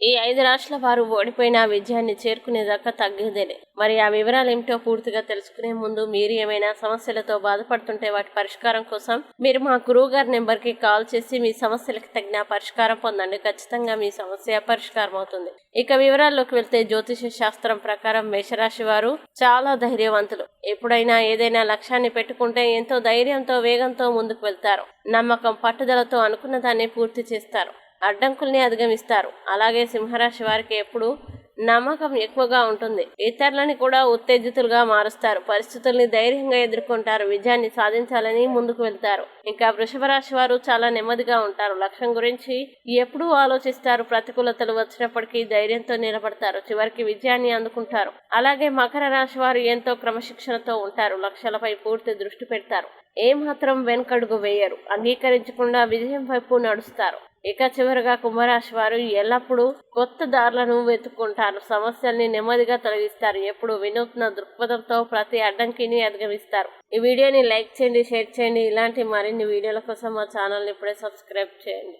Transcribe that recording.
ఈ ఐదు రాష్ట్రాల వారు ఓడిపోయిన విజయాన్ని చేరుకునేదాకా తగ్గేదేలే. మరి ఆ వివరాలు ఏమిటో పూర్తిగా తెలుసుకునే ముందు మీరు ఏమైనా సమస్యలతో బాధపడుతుంటే వాటి పరిష్కారం కోసం మీరు మా గురువు గారి నెంబర్కి కాల్ చేసి మీ సమస్యలకు తగిన పరిష్కారం పొందండి. ఖచ్చితంగా మీ సమస్య పరిష్కారం అవుతుంది. ఇక వివరాల్లోకి వెళ్తే జ్యోతిష శాస్త్రం ప్రకారం మేషరాశి వారు చాలా ధైర్యవంతులు. ఎప్పుడైనా ఏదైనా లక్ష్యాన్ని పెట్టుకుంటే ఎంతో ధైర్యంతో వేగంతో ముందుకు వెళ్తారు. నమ్మకం పట్టుదలతో అనుకున్న దాన్ని పూర్తి చేస్తారు. అడ్డంకుల్ని అధిగమిస్తారు. అలాగే సింహరాశి వారికి ఎప్పుడు నమ్మకం ఎక్కువగా ఉంటుంది. ఇతరులని కూడా ఉత్తేజితులుగా మారుస్తారు. పరిస్థితుల్ని ధైర్యంగా ఎదుర్కొంటారు. విజయాన్ని సాధించాలని ముందుకు వెళ్తారు. ఇంకా వృషభ రాశి వారు చాలా నెమ్మదిగా ఉంటారు. లక్ష్యం గురించి ఎప్పుడూ ఆలోచిస్తారు. ప్రతికూలతలు వచ్చినప్పటికీ ధైర్యంతో నిలబడతారు. చివరికి విజయాన్ని అందుకుంటారు. అలాగే మకర రాశి వారు ఎంతో క్రమశిక్షణతో ఉంటారు. లక్ష్యాలపై పూర్తి దృష్టి పెడతారు. ఏమాత్రం వెనుకడుగు వేయరు. అంగీకరించకుండా విజయం వైపు నడుస్తారు. ఇక చివరిగా కుంభరాశి వారు ఎల్లప్పుడూ కొత్త దారులను వెతుక్కుంటారు. సమస్యల్ని నెమ్మదిగా తొలగిస్తారు. ఎప్పుడు వినూత్న దృక్పథంతో ప్రతి అడ్డంకిని అధిగమిస్తారు. ఈ వీడియోని లైక్ చేయండి షేర్ చేయండి. ఇలాంటి మరిన్ని వీడియోల కోసం మా ఛానల్ని ఇప్పుడే సబ్స్క్రైబ్ చేయండి.